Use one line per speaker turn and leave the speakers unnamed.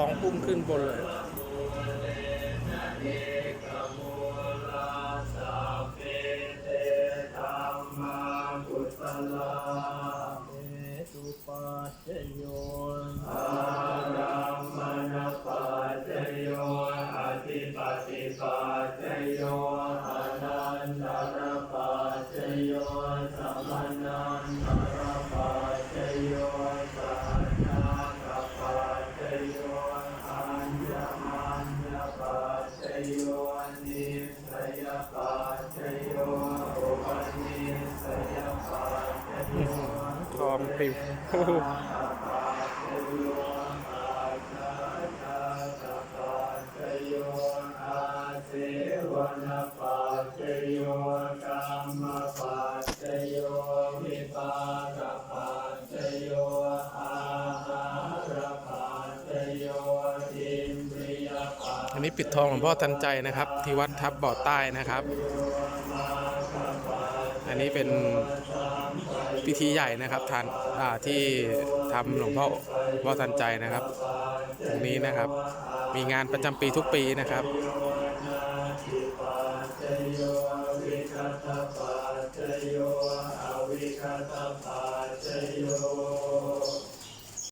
องพุ่งขึ้นบนเลย
อตุปัจจโย
อารัมมณปัจจโยอธิปติปัจโยอนันตรปัจโยสัมมานัน ปิ
ว
วนปัจจโยกรรมปัจจโยวิปากปัจจโยอาหารปัจจโยอินทรียปัจ
อันนี้ปิดทองหลวงพ่อทันใจนะครับ ที่วัดทับบ่อใต้นะครับ อันนี้เป็น พิธีใหญ่นะครับทานที่ทำหลวงพ่อพ่อทันใจนะครับตรงนี้นะครับ มีงานประจำปีทุกปีนะครับ
อวิคตปัจโย